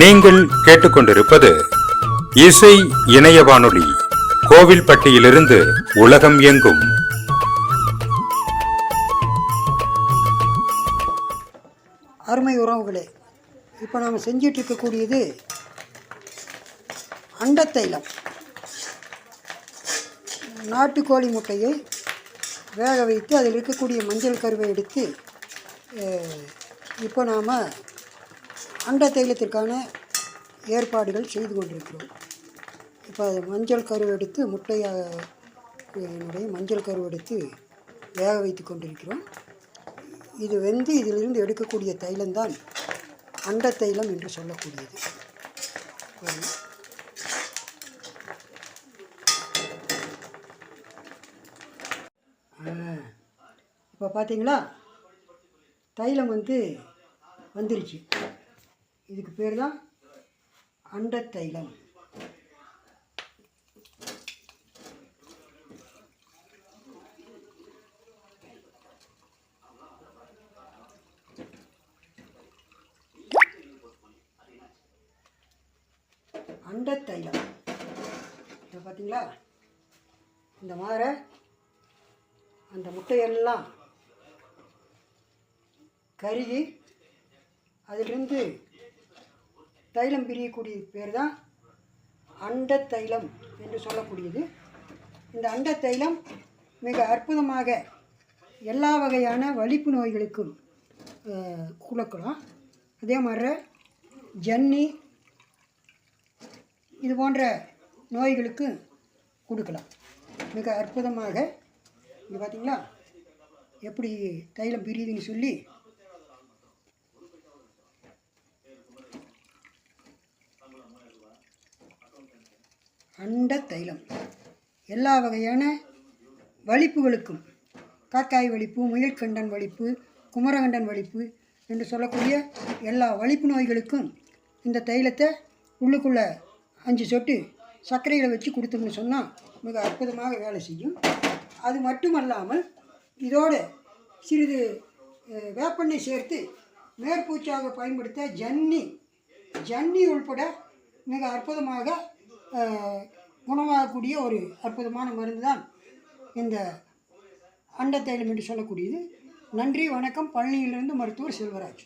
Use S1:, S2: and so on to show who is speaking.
S1: நீங்கள் கேட்டுக்கொண்டிருப்பது இசை இணைய வானொலி கோவில்பட்டியிலிருந்து உலகம் எங்கும்.
S2: அருமை உறவுகளே இப்போ நாம் செஞ்சிட்டு இருக்கக்கூடியது அண்டத்தைலம். நாட்டுக்கோழி முட்டையை வேக வைத்து அதில் இருக்கக்கூடிய மஞ்சள் கருவை எடுத்து இப்போ நாம் அண்ட தைலத்திற்கான ஏற்பாடுகள் செய்து கொண்டிருக்கிறோம். இப்போ அது மஞ்சள் கருவை எடுத்து முட்டையை என்னுடைய மஞ்சள் கருவை எடுத்து வேக வைத்து கொண்டிருக்கிறோம். இது வெந்து இதிலிருந்து எடுக்கக்கூடிய தைலம்தான் அண்ட தைலம் என்று சொல்லக்கூடியது. ஆ, இப்போ பார்த்தீங்களா தைலம் வந்து வந்துருச்சு. இதுக்கு பேர் தான் அண்ட தைலம் அண்ட தைலம் இதை பார்த்தீங்களா? இந்த மாதிரி அந்த முட்டையெல்லாம் கருகி அதிலிருந்து தைலம் பிரியக்கூடிய பேர் தான் அண்ட தைலம் என்று சொல்லக்கூடியது. இந்த அண்ட தைலம் மிக அற்புதமாக எல்லா வகையான வலிப்பு நோய்களுக்கும் அஹ், குளக்கலாம் அதே மாதிரி ஜன்னி இது போன்ற நோய்களுக்கு கொடுக்கலாம். மிக அற்புதமாக இங்கே பார்த்தீங்களா எப்படி தைலம் பிரியுதுன்னு சொல்லி அண்ட தைலம். எல்லா வகையான வலிப்புகளுக்கும் காக்காய் வலிப்பு முயல்கண்டன் வலிப்பு குமரகண்டன் வலிப்பு என்று சொல்லக்கூடிய எல்லா வலிப்பு நோய்களுக்கும் இந்த தைலத்தை உள்ளுக்குள்ளே அஞ்சு சொட்டு சர்க்கரையில் வச்சு கொடுத்தோம்னு சொன்னால் மிக அற்புதமாக வேலை செய்யும். அது மட்டுமல்லாமல் இதோடு சிறிது வேப்பெண்ணை சேர்த்து மேற்பூச்சாக பயன்படுத்த ஜன்னி ஜன்னி உள்பட மிக அற்புதமாக குணமாகக்கூடிய ஒரு அற்புதமான மருந்து தான் இந்த அண்டத்தைலம் என்று சொல்லக்கூடியது. நன்றி வணக்கம். பழனியிலிருந்து மருத்துவர் செல்வராஜ்.